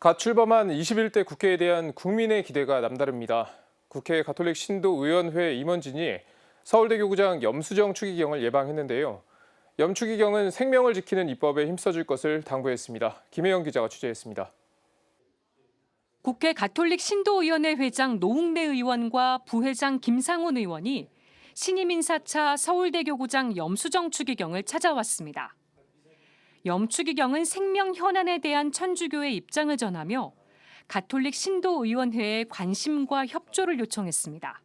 갓 출범한 21대 국회에 대한 국민의 기대가 남다릅니다. 국회 가톨릭 신도의원회 임원진이 서울대 교구장 염수정 추기경을 예방했는데요. 염 추기경은 생명을 지키는 입법에 힘써줄 것을 당부했습니다. 김혜영 기자가 취재했습니다. 국회 가톨릭 신도의원회 회장 노웅래 의원과 부회장 김상훈 의원이 신임 인사차 서울대 교구장 염수정 추기경을 찾아왔습니다. 염추기경은 생명 현안에 대한 천주교의 입장을 전하며 가톨릭 신도의원회에 관심과 협조를 요청했습니다.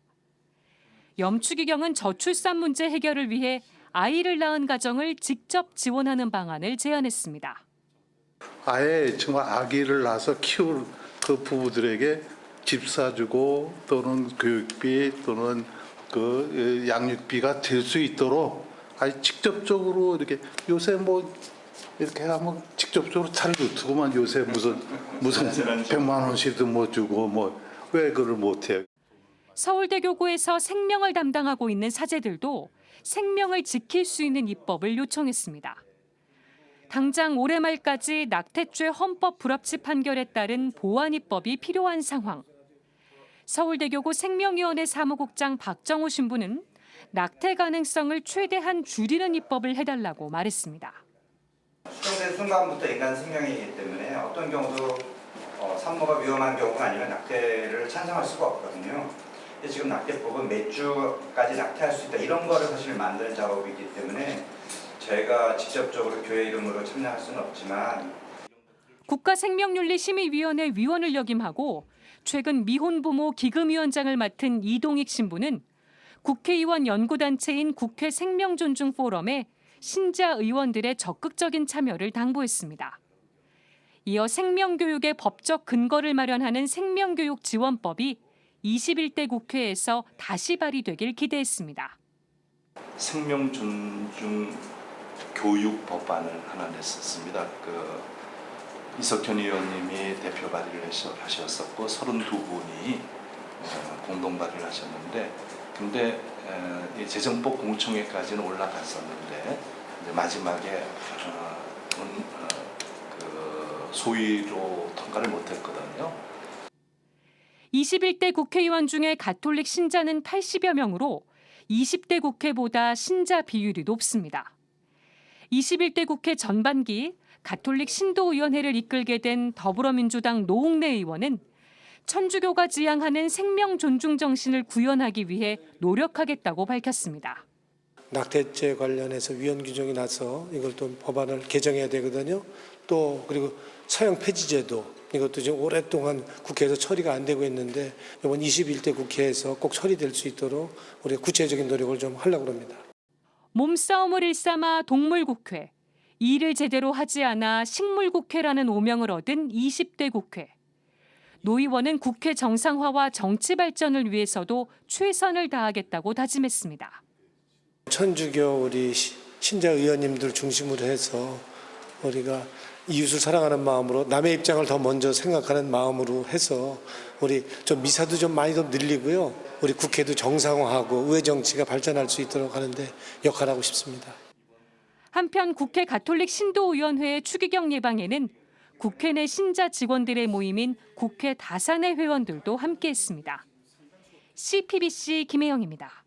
염추기경은 저출산 문제 해결을 위해 아이를 낳은 가정을 직접 지원하는 방안을 제안했습니다. 아예 정말 아기를 낳아서 키울 그 부부들에게 집 사주고 또는 교육비 또는 그 양육비가 될 수 있도록 아예 직접적으로 이렇게 요새 뭐 이렇게 하면 직접적으로 잘 놓두고만 요새 무슨 무슨 백만 원씩도 못 주고 뭐 왜 그걸 못 해? 서울대교구에서 생명을 담당하고 있는 사제들도 생명을 지킬 수 있는 입법을 요청했습니다. 당장 올해 말까지 낙태죄 헌법 불합치 판결에 따른 보완 입법이 필요한 상황. 서울대교구 생명위원회 사무국장 박정호 신부는 낙태 가능성을 최대한 줄이는 입법을 해달라고 말했습니다. 순간부터 인간 생명이기 때문에 어떤 경우도 어, 산모가 위험한 경우가 아니면 낙태를 찬성할 수가 없거든요. 근데 지금 낙태법은 몇 주까지 낙태할 수 있다 이런 거를 사실 만드는 작업이기 때문에 저희가 직접적으로 교회 이름으로 참여할 수는 없지만 국가생명윤리심의위원회 위원을 역임하고 최근 미혼부모 기금위원장을 맡은 이동익 신부는 국회의원 연구단체인 국회 생명존중 포럼에 신자 의원들의 적극적인 참여를 당부했습니다. 이어 생명교육의 법적 근거를 마련하는 생명교육 지원법이 21대 국회에서 다시 발의되길 기대했습니다. 생명 존중 교육 법안을 하나 냈었습니다. 그 이석현 의원님이 대표 발의를 하셨었고 32분이 어, 공동 발의를 하셨는데 근데 재정법 공청회까지는 올라갔었는데 마지막에 어, 은, 어, 그 소위로 통과를 못했거든요. 21대 국회의원 중에 가톨릭 신자는 80여 명으로 20대 국회보다 신자 비율이 높습니다. 21대 국회 전반기 가톨릭 신도의원회를 이끌게 된 더불어민주당 노웅래 의원은 천주교가 지향하는 생명 존중 정신을 구현하기 위해 노력하겠다고 밝혔습니다. 낙태죄 관련해서 위헌 규정이 나서 이걸 또 법안을 개정해야 되거든요. 또 그리고 사형 폐지제도 이것도 지금 오랫동안 국회에서 처리가 안 되고 있는데 이번 21대 국회에서 꼭 처리될 수 있도록 우리가 구체적인 노력을 좀 하려고 합니다. 몸싸움을 일삼아 동물국회, 일을 제대로 하지 않아 식물국회라는 오명을 얻은 20대 국회. 노 의원은 국회 정상화와 정치 발전을 위해서도 최선을 다하겠다고 다짐했습니다. 천주교 우리 시- 신자 의원님들 중심으로 해서 우리가 이웃을 사랑하는 마음으로 남의 입장을 더 먼저 생각하는 마음으로 해서 우리 좀 미사도 좀 많이 더 늘리고요. 우리 국회도 정상화하고 의회 정치가 발전할 수 있도록 하는데 역할하고 싶습니다. 한편 국회 가톨릭 신도의원회의 추기경 예방에는 국회 내 신자 직원들의 모임인 국회 다산의 회원들도 함께했습니다. CPBC 김혜영입니다.